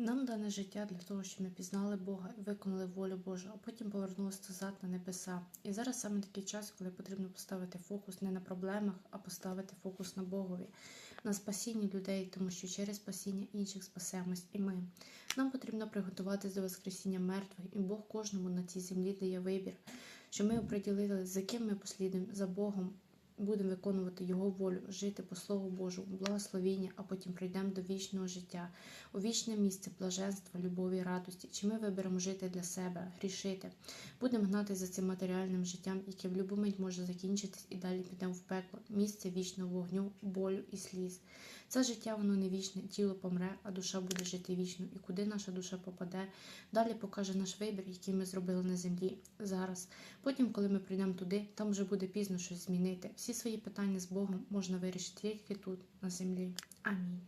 Нам дане життя для того, щоб ми пізнали Бога і виконали волю Божу, а потім повернулися назад на небеса. І зараз саме такий час, коли потрібно поставити фокус не на проблемах, а поставити фокус на Богові, на спасінні людей, тому що через спасіння інших спасемось і ми. Нам потрібно приготуватись до Воскресіння мертвих, і Бог кожному на цій землі дає вибір, що ми оприділили, за ким ми послідуємо, за Богом. Будемо виконувати Його волю, жити по Слову Божу, благословіння, а потім прийдемо до вічного життя, у вічне місце блаженства, любові, радості. Чи ми виберемо жити для себе, грішити? Будемо гнати за цим матеріальним життям, яке в будь-яку мить може закінчитись, і далі підемо в пекло, місце вічного вогню, болю і сліз. Це життя воно не вічне, тіло помре, а душа буде жити вічно. І куди наша душа попаде, далі покаже наш вибір, який ми зробили на землі зараз. Потім, коли ми прийдемо туди, там вже буде пізно щось змінити. Всі свої питання з Богом можна вирішити тільки тут, на землі. Амінь.